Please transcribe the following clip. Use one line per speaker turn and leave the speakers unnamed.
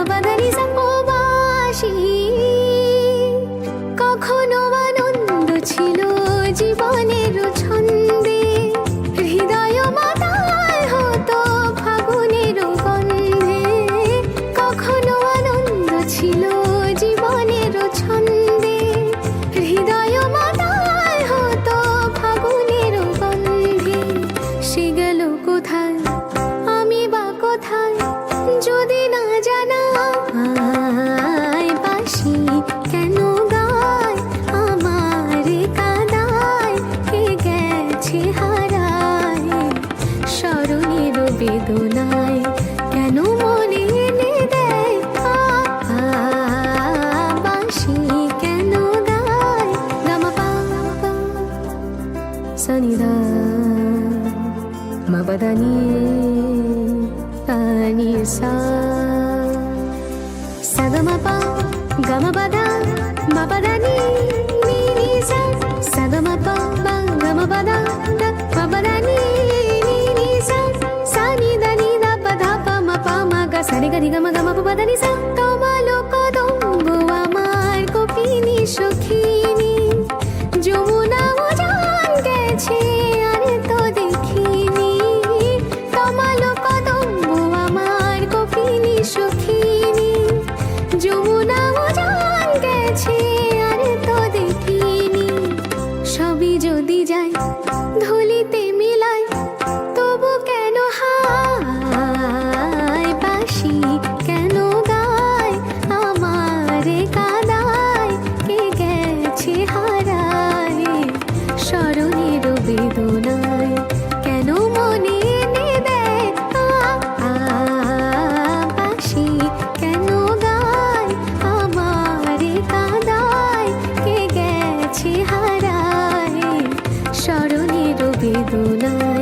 Nobody's on board. নাই কেন মনে এনে দেয় বাঁশি কেন গায় গামা পা সানিদা মাবাদানি তানি সা সাদা মাপা গামা বাদা মাবাদানি সারে গা রিগা মা গামা পা দানি যমুনা ও গেছে আর তো দেখিনি কামালো কদম্ব আমার কপিনি সখিনী যমুনা ও গেছে, আর তো দেখিনি। সবই যদি যায়, ধুলিতে দিদুনা